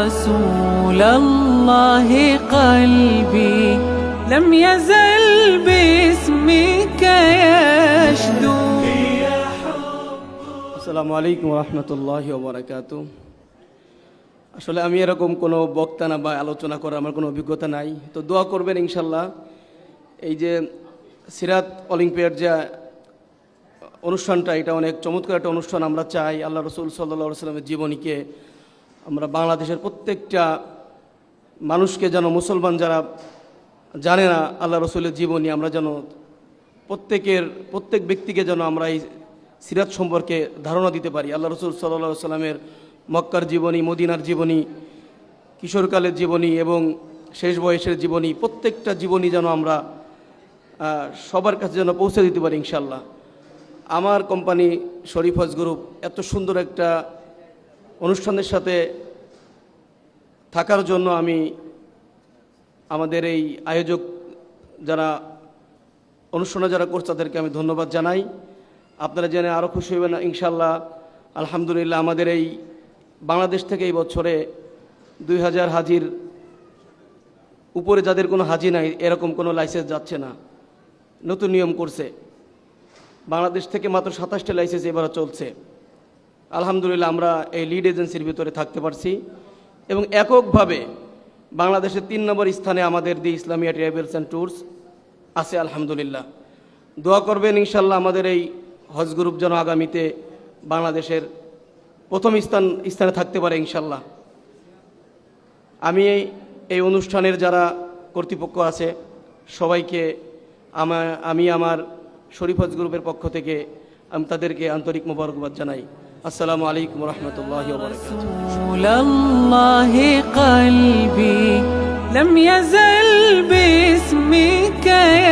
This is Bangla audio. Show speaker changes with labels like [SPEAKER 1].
[SPEAKER 1] رسول الله قلبي لم يزل باسمك يشدو
[SPEAKER 2] আসসালামু আলাইকুম রহমতুল্লাহ ওবরাকাতু আসলে আমি এরকম কোনো বক্তা না বা আলোচনা করার আমার কোনো অভিজ্ঞতা নাই তো দোয়া করবেন ইনশাল্লাহ এই যে সিরাত অলিম্পিয়াড যে অনুষ্ঠানটা এটা অনেক চমৎকার একটা অনুষ্ঠান আমরা চাই আল্লাহ রসুল সাল্লা সাল্লামের জীবনীকে আমরা বাংলাদেশের প্রত্যেকটা মানুষকে যেন মুসলমান যারা জানে না আল্লাহ রসুলের জীবনী, আমরা যেন প্রত্যেকের, প্রত্যেক ব্যক্তিকে যেন আমরা এই সিরাত সম্পর্কে ধারণা দিতে পারি। আল্লাহ রসুল সাল্লাহ সাল্লামের মক্কার জীবনী, মদিনার জীবনী, কিশোরকালের জীবনী এবং শেষ বয়সের জীবনী, প্রত্যেকটা জীবনী যেন আমরা সবার কাছে যেন পৌঁছে দিতে পারি ইনশাল্লাহ আমার কোম্পানি শরীফ হজ গ্রুপ এত সুন্দর একটা অনুষ্ঠানের সাথে থাকার জন্য আমি আমাদের এই আয়োজক যারা অনুষ্ঠানে যারা করছে, তাদেরকে আমি ধন্যবাদ জানাই। আপনারা জেনে আরও খুশি হবেন ইনশাল্লাহ আলহামদুলিল্লাহ, আমাদের এই বাংলাদেশ থেকে এই বছরে দুই হাজার হাজির উপরে যাদের কোনো হাজি নাই, এরকম কোনো লাইসেন্স যাচ্ছে না। নতুন নিয়ম করছে। বাংলাদেশ থেকে মাত্র সাতাশটা লাইসেন্স এবার চলছে। আলহামদুলিল্লাহ আমরা এই লিড এজেন্সির ভিতরে থাকতে পারছি এবং এককভাবে বাংলাদেশের তিন নম্বর স্থানে আমাদের the Islamia travels and tours আছে, আলহামদুলিল্লাহ। দোয়া করবেন ইনশাল্লাহ আমাদের এই হজ গ্রুপ যেন আগামীতে বাংলাদেশের প্রথম স্থান, স্থানে থাকতে পারে ইনশাল্লাহ। আমি এই এই অনুষ্ঠানের যারা কর্তৃপক্ষ আছে, সবাইকে আমি আমার শরীফ হজ গ্রুপের পক্ষ থেকে আমি তাদেরকে আন্তরিক মোবারকবাদ জানাই। السلام عليكم ورحمة الله وبركاته.
[SPEAKER 1] رسول الله قلبي لم يزل باسمك
[SPEAKER 3] يا